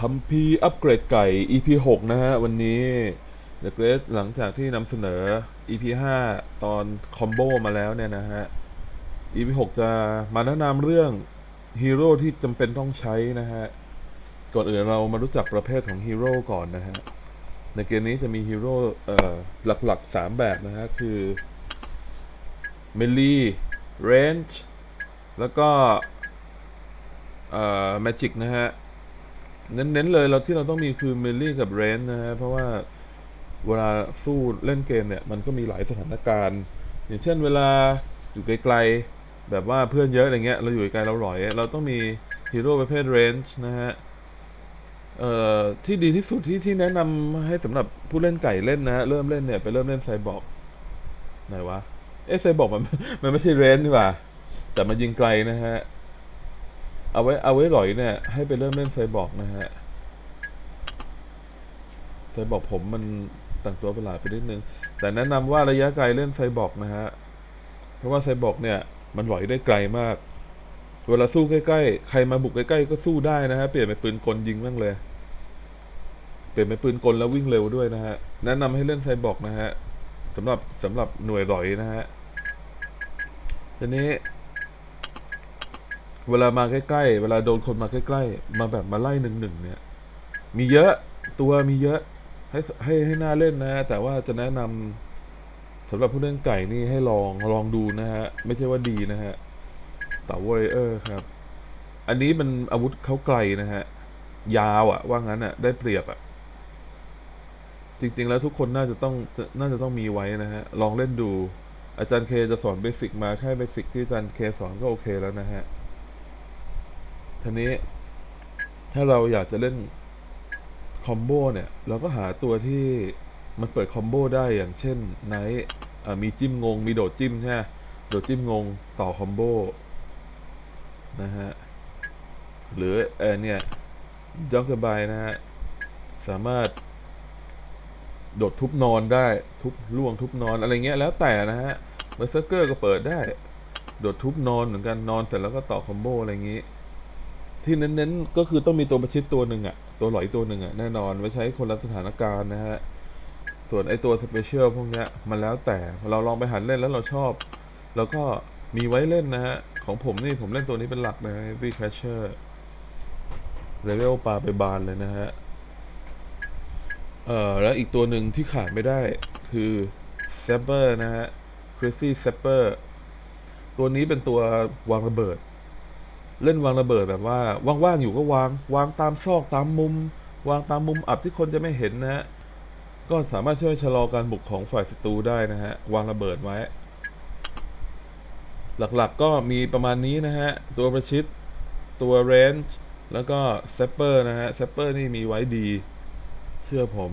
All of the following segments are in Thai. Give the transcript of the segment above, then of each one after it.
คัมภีอัปเกรดไก่ EP 6 นะฮะ วันนี้ The Great หลังจากที่นำเสนอ EP 5 ตอนคอมโบมาแล้วเนี่ยนะฮะ EP 6 จะมาแนะนำเรื่องฮีโร่ที่จำเป็นต้องใช้นะฮะ ก่อนอื่นเรามารู้จักประเภทของฮีโร่ก่อนนะฮะ ในเกมนี้จะมีฮีโร่หลักๆ 3 แบบนะฮะ คือเมลีเรนจ์แล้วก็เอ่อแมจิกนะฮะ เน้นๆเลยเราที่เราต้องมีคือเมลี่กับเรนนะฮะเพราะว่าเวลาสู้เล่นเกมเนี่ย มันก็มีหลายสถานการณ์ อย่างเช่นเวลาอยู่ไกลๆ แบบว่าเพื่อนเยอะอะไรเงี้ยเราอยู่ไกลเราหลอย เราต้องมีฮีโร่ประเภทเรนจ์นะฮะเอ่อที่ดีที่สุดที่ที่แนะนำให้สำหรับผู้เล่นไก่เล่นนะฮะเริ่มเล่นเนี่ยไปเริ่มเล่นไซบอร์กไหนวะเอ๊ะไซบอร์กมันมันไม่ใช่เรนจ์นี่หว่าแต่มันยิงไกลนะฮะ เอาไว้เอาไว้หลอยเนี่ย ให้ไปเริ่มเล่นไซบอร์กนะฮะไซบอร์กผมมันแต่งตัวประหลาดไปนิดนึง แต่แนะนำว่าระยะไกลเล่นไซบอร์กนะฮะ เพราะว่าไซบอร์กเนี่ย มันหลอยได้ไกลมาก เวลาสู้ใกล้ๆ ใครมาบุกใกล้ๆ ก็สู้ได้นะฮะ เปลี่ยนเป็นปืนกลยิงบ้างเลย เปลี่ยนเป็นปืนกลแล้ววิ่งเร็วด้วยนะฮะ แนะนำให้เล่นไซบอร์กนะฮะสำหรับสำหรับหน่วยหลอยนะฮะทีนี้ เวลามาใกล้ๆ เวลาโดนคนมาใกล้ๆ มาแบบมาไล่หนึ่งหนึ่งเนี่ย มีเยอะตัวมีเยอะให้ให้ให้น่าเล่นนะ แต่ว่าจะแนะนำสำหรับผู้เล่นไก่นี่ให้ลองลองดูนะฮะ ไม่ใช่ว่าดีนะฮะต่าวอรเออร์ครับ อันนี้มันอาวุธเขาไกลนะฮะ ยาวอะว่างั้นอะได้เปรียบอะจริง ๆ แล้วทุกคนน่าจะต้องน่าจะต้องมีไว้นะฮะ ลองเล่นดู อาจารย์เคจะสอนเบสิกมาแค่เบสิกที่อาจารย์เคสอนก็โอเคแล้วนะฮะ ทีนี้ ถ้าเราอยากจะเล่นคอมโบเนี่ย เราก็หาตัวที่มันเปิดคอมโบได้อย่างเช่นไนท์มีจิ้มงง มีโดดจิ้มใช่ไหมโดดจิ้มงงต่อคอมโบนะฮะ หรือเออเนี่ยจ็อกเกอร์บายนะฮะ สามารถ โดดทุบนอนได้ ทุบล่วงทุบนอนอะไรเงี้ยแล้วแต่นะฮะเบอร์เซอร์เกอร์ก็เปิดได้ โดดทุบนอนเหมือนกันนอนเสร็จแล้วก็ต่อคอมโบอะไรอย่างงี้ ที่เน้นๆก็คือต้องมีตัวประชิดตัวหนึ่งอะตัวหลอยตัวหนึ่งอะแน่นอนไว้ใช้คนละสถานการณ์นะฮะ ส่วนไอตัวสเปเชียลพวกเนี้ยมันแล้วแต่เราลองไปหันเล่นแล้วเราชอบ แล้วก็มีไว้เล่นนะฮะ ของผมนี่ผมเล่นตัวนี้เป็นหลักนะ Heavy Catcher เลเวลปลาไปบานเลยนะฮะ เอ่อ แล้วอีกตัวหนึ่งที่ขาดไม่ได้คือ z a p p e r นะฮะ Crazy z a p p e r ตัวนี้เป็นตัววางระเบิด เล่นวางระเบิดแบบว่าว่างๆอยู่ก็วาง วางตามซอกตามมุม วางตามมุมอับที่คนจะไม่เห็นนะฮะก็สามารถช่วยชะลอการบุกของฝ่ายศัตรูได้นะฮะวางระเบิดไว้ หลักๆก็มีประมาณนี้นะฮะ ตัวประชิดตัวเรนจ์แล้วก็เซปเปอร์นะฮะเซปเปอร์นี่มีไว้ดี เชื่อผม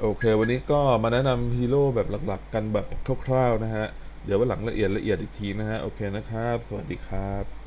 โอเค วันนี้ก็มาแนะนำฮีโร่แบบหลัก ๆ กันแบบคร่าวๆนะฮะ เดี๋ยววันหลังละเอียดละเอียดอีกทีนะฮะ โอเคนะครับ สวัสดีครับ